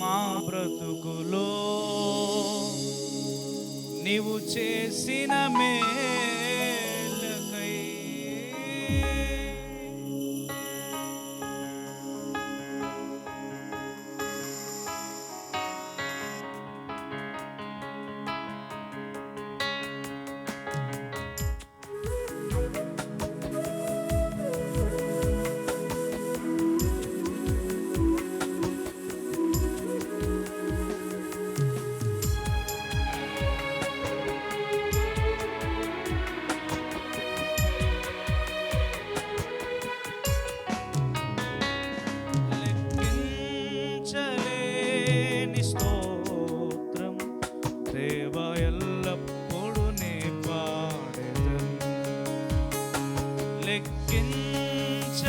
మా బ్రతుకులో నీవు చేసిన మేలకై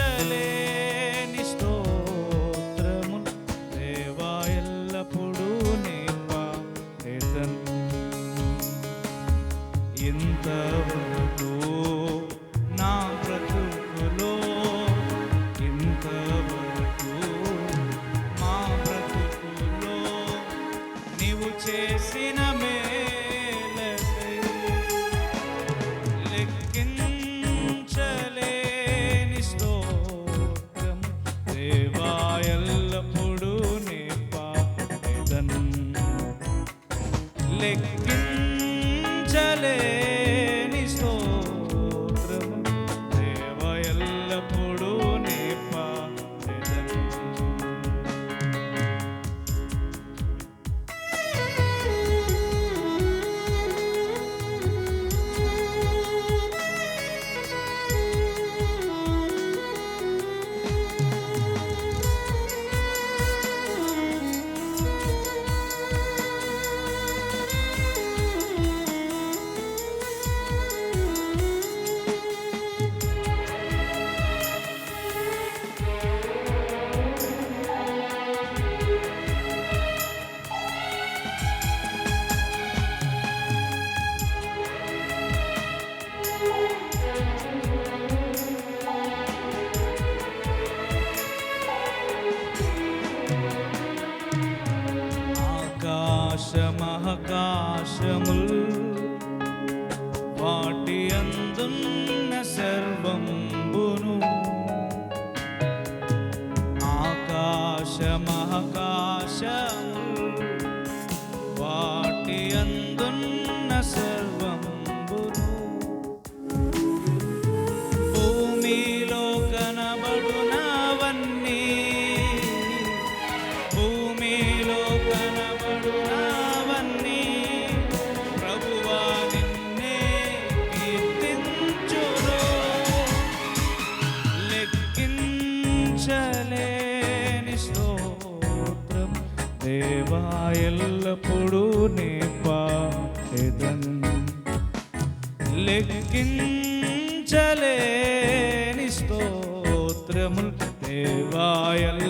चले ലക്കിൻ ചലേ ആകാശമഹാകാശമുൽ പാട്ടിയന്തുന്ന സർവം പുനു ఎప్పుడు నే పాపెదన్ లెక్కించలేని స్తోత్రములు దేవాయల్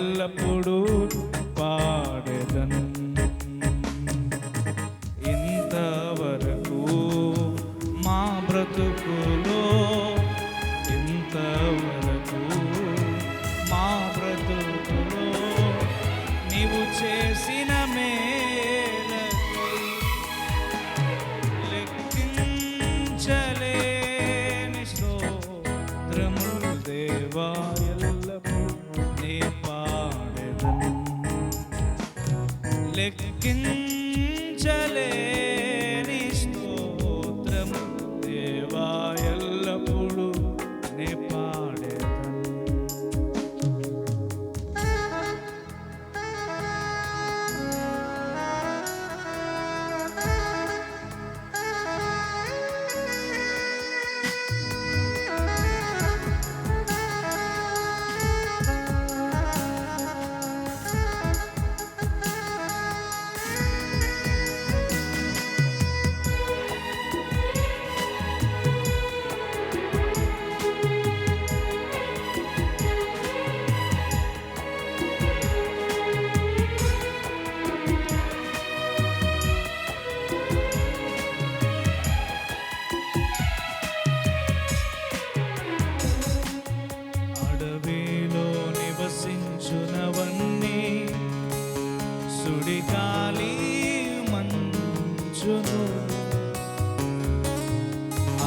నిలుచును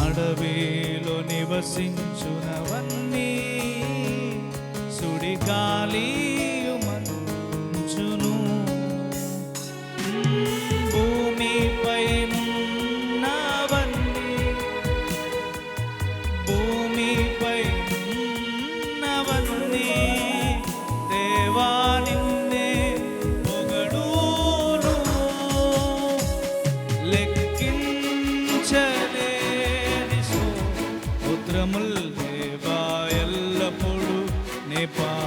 అడవిలో నివసించునవన్నీ సుడిగాలి మంచును స్తోత్రముల్